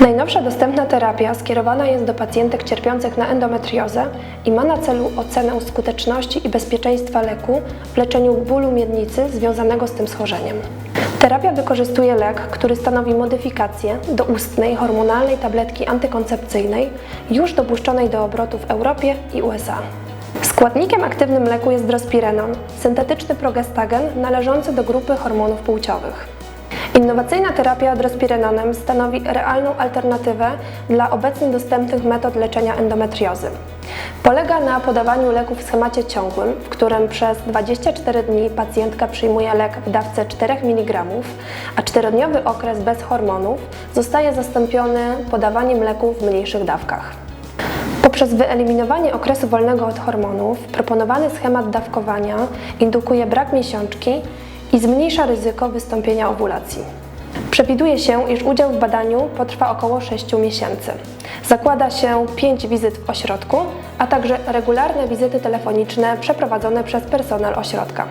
Najnowsza dostępna terapia skierowana jest do pacjentek cierpiących na endometriozę i ma na celu ocenę skuteczności i bezpieczeństwa leku w leczeniu bólu miednicy związanego z tym schorzeniem. Terapia wykorzystuje lek, który stanowi modyfikację do ustnej hormonalnej tabletki antykoncepcyjnej już dopuszczonej do obrotu w Europie i USA. Składnikiem aktywnym leku jest drospirenon, syntetyczny progestagen należący do grupy hormonów płciowych. Innowacyjna terapia drospirenonem stanowi realną alternatywę dla obecnie dostępnych metod leczenia endometriozy. Polega na podawaniu leku w schemacie ciągłym, w którym przez 24 dni pacjentka przyjmuje lek w dawce 4 mg, a czterodniowy okres bez hormonów zostaje zastąpiony podawaniem leku w mniejszych dawkach. Poprzez wyeliminowanie okresu wolnego od hormonów, proponowany schemat dawkowania indukuje brak miesiączki i zmniejsza ryzyko wystąpienia owulacji. Przewiduje się, iż udział w badaniu potrwa około 6 miesięcy. Zakłada się 5 wizyt w ośrodku, a także regularne wizyty telefoniczne przeprowadzone przez personel ośrodka.